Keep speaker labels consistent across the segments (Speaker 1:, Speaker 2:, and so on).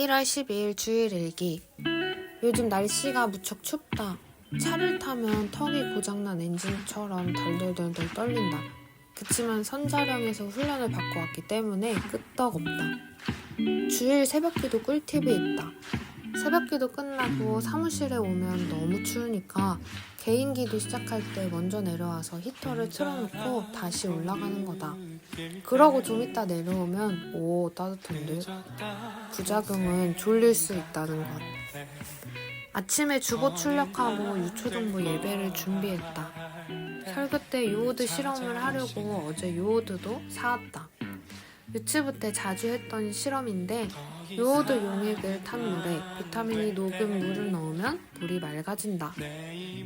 Speaker 1: 1월 12일 주일 일기. 요즘 날씨가 무척 춥다. 차를 타면 턱이 고장난 엔진처럼 덜덜덜덜 떨린다. 그치만 선자령에서 훈련을 받고 왔기 때문에 끄떡없다. 주일 새벽기도 꿀팁이 있다. 새벽기도 끝나고 사무실에 오면 너무 추우니까 개인기도 시작할 때 먼저 내려와서 히터를 틀어놓고 다시 올라가는 거다. 그러고 좀 이따 내려오면 오 따뜻한데 부작용은 졸릴 수 있다는 것. 아침에 주보 출력하고 유초정보 예배를 준비했다. 설교 때 요오드 실험을 하려고 어제 요오드도 사왔다. 유치부 때 자주 했던 실험인데 요오드 용액을 탄 물에 비타민이 녹은 물을 넣으면 물이 맑아진다.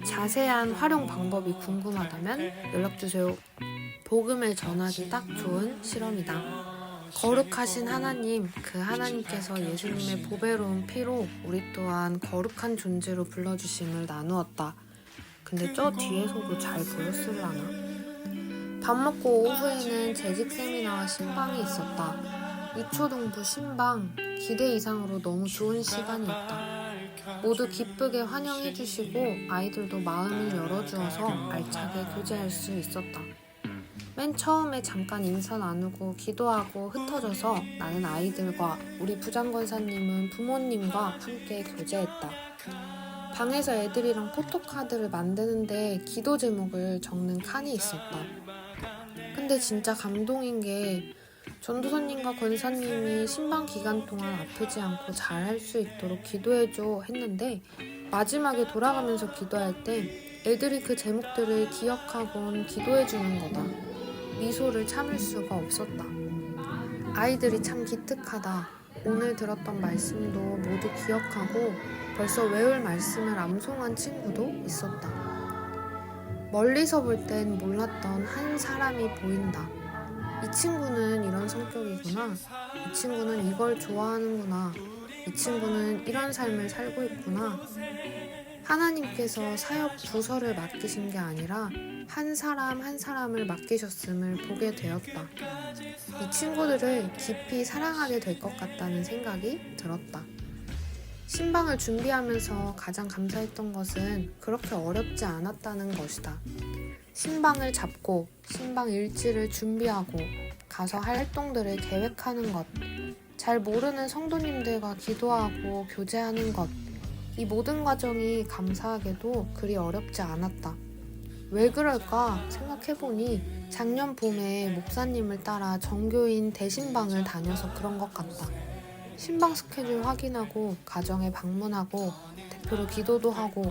Speaker 1: 자세한 활용 방법이 궁금하다면 연락주세요. 복음을 전하기 딱 좋은 실험이다. 거룩하신 하나님, 그 하나님께서 예수님의 보배로운 피로 우리 또한 거룩한 존재로 불러주심을 나누었다. 근데 저 뒤에서도 잘 보였을라나? 밥 먹고 오후에는 재직 세미나와 신방이 있었다. 유초동부 신방 기대 이상으로 너무 좋은 시간이었다. 모두 기쁘게 환영해주시고 아이들도 마음을 열어주어서 알차게 교제할 수 있었다. 맨 처음에 잠깐 인사 나누고 기도하고 흩어져서 나는 아이들과 우리 부장권사님은 부모님과 함께 교제했다. 방에서 애들이랑 포토카드를 만드는데 기도 제목을 적는 칸이 있었다. 근데 진짜 감동인 게 전도사님과 권사님이 신방 기간 동안 아프지 않고 잘 할 수 있도록 기도해줘 했는데 마지막에 돌아가면서 기도할 때 애들이 그 제목들을 기억하곤 기도해주는 거다. 미소를 참을 수가 없었다. 아이들이 참 기특하다. 오늘 들었던 말씀도 모두 기억하고 벌써 외울 말씀을 암송한 친구도 있었다. 멀리서 볼 땐 몰랐던 한 사람이 보인다. 이 친구는 이런 성격이구나. 이 친구는 이걸 좋아하는구나. 이 친구는 이런 삶을 살고 있구나. 하나님께서 사역 부서를 맡기신 게 아니라 한 사람 한 사람을 맡기셨음을 보게 되었다. 이 친구들을 깊이 사랑하게 될 것 같다는 생각이 들었다. 신방을 준비하면서 가장 감사했던 것은 그렇게 어렵지 않았다는 것이다. 신방을 잡고 신방 일지를 준비하고 가서 할 활동들을 계획하는 것, 잘 모르는 성도님들과 기도하고 교제하는 것, 이 모든 과정이 감사하게도 그리 어렵지 않았다. 왜 그럴까 생각해보니 작년 봄에 목사님을 따라 정교인 대신방을 다녀서 그런 것 같다. 신방 스케줄 확인하고 가정에 방문하고 대표로 기도도 하고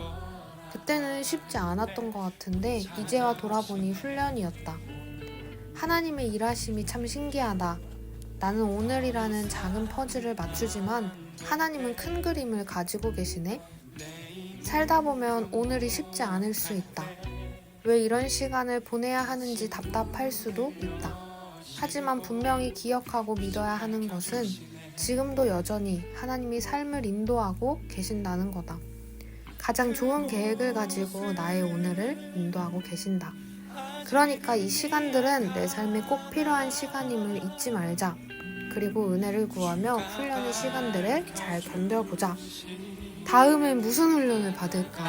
Speaker 1: 그때는 쉽지 않았던 것 같은데 이제와 돌아보니 훈련이었다. 하나님의 일하심이 참 신기하다. 나는 오늘이라는 작은 퍼즐을 맞추지만 하나님은 큰 그림을 가지고 계시네. 살다 보면 오늘이 쉽지 않을 수 있다. 왜 이런 시간을 보내야 하는지 답답할 수도 있다. 하지만 분명히 기억하고 믿어야 하는 것은 지금도 여전히 하나님이 삶을 인도하고 계신다는 거다. 가장 좋은 계획을 가지고 나의 오늘을 인도하고 계신다. 그러니까 이 시간들은 내 삶에 꼭 필요한 시간임을 잊지 말자. 그리고 은혜를 구하며 훈련의 시간들을 잘 견뎌보자. 다음엔 무슨 훈련을 받을까?